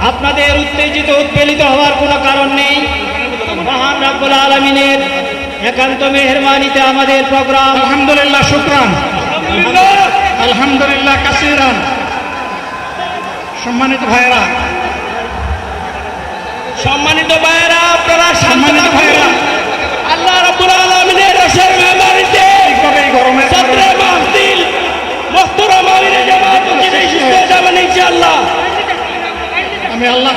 আপনাদের উত্তেজিত উৎপেলিত হওয়ার কোনো কারণ নেই। মহান রাব্বুল আলমিনের একান্ত মেহরবানিতে আমাদের প্রোগ্রাম। আলহামদুলিল্লাহ শুক্রান। আলহামদুলিল্লাহ কাসিরান। সম্মানিত ভাইরা সম্মানিত ভাইরা আপনারা সম্মানিত ভাইয়েরা।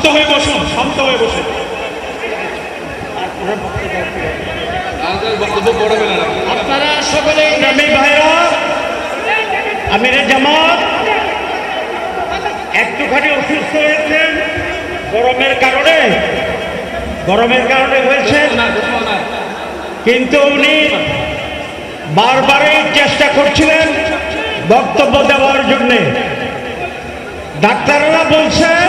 শান্ত হয়ে বসুন, শান্ত হয়ে বসুন। আপনারা সকলে আমি ভাইরা আমিরের জামাত, একটুখানি অসুস্থ হয়েছেন, গরমের কারণে গরমের কারণে হয়েছে কিন্তু উনি বারবারই চেষ্টা করছিলেন বক্তব্য দেওয়ার জন্যে। ডাক্তাররা বলছেন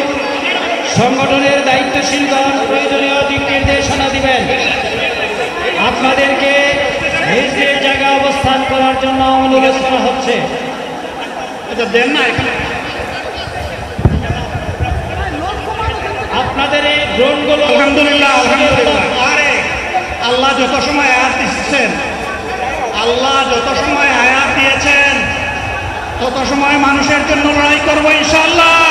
সংগঠনের দায়িত্বশীলগণ প্রয়োজনীয় দিক নির্দেশনা দিবেন। আপনাদেরকে নিজ নিজ জায়গায় অবস্থান করার জন্য অনুরোধ করা হচ্ছে। এটা দেন না আপনাদের এই ড্রোনগুলো আলহামদুলিল্লাহ আলহামদুলিল্লাহ। আরে আল্লাহ যত সময় আয়াত দিচ্ছেন আল্লাহ যত সময় আয়াত দিয়েছেন তত সময় মানুষের জন্য লড়াই করব ইনশাল্লাহ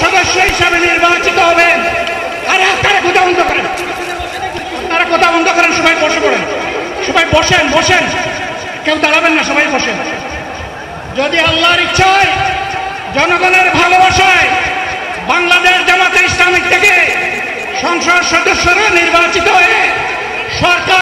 সদস্য হিসাবে নির্বাচিত হবেন আরে আপনারা কথা বন্ধ করেন? আপনারা কথা বন্ধ করেন? সবাই বসে পড়েন। সবাই বসেন বসেন। কেউ দাঁড়াবেন না, সবাই বসেন। যদি আল্লাহর ইচ্ছায়, জনগণের ভালোবাসায় বাংলাদেশ জামাতে ইসলামিক থেকে সংসদ সদস্যরা নির্বাচিত হয়ে সরকার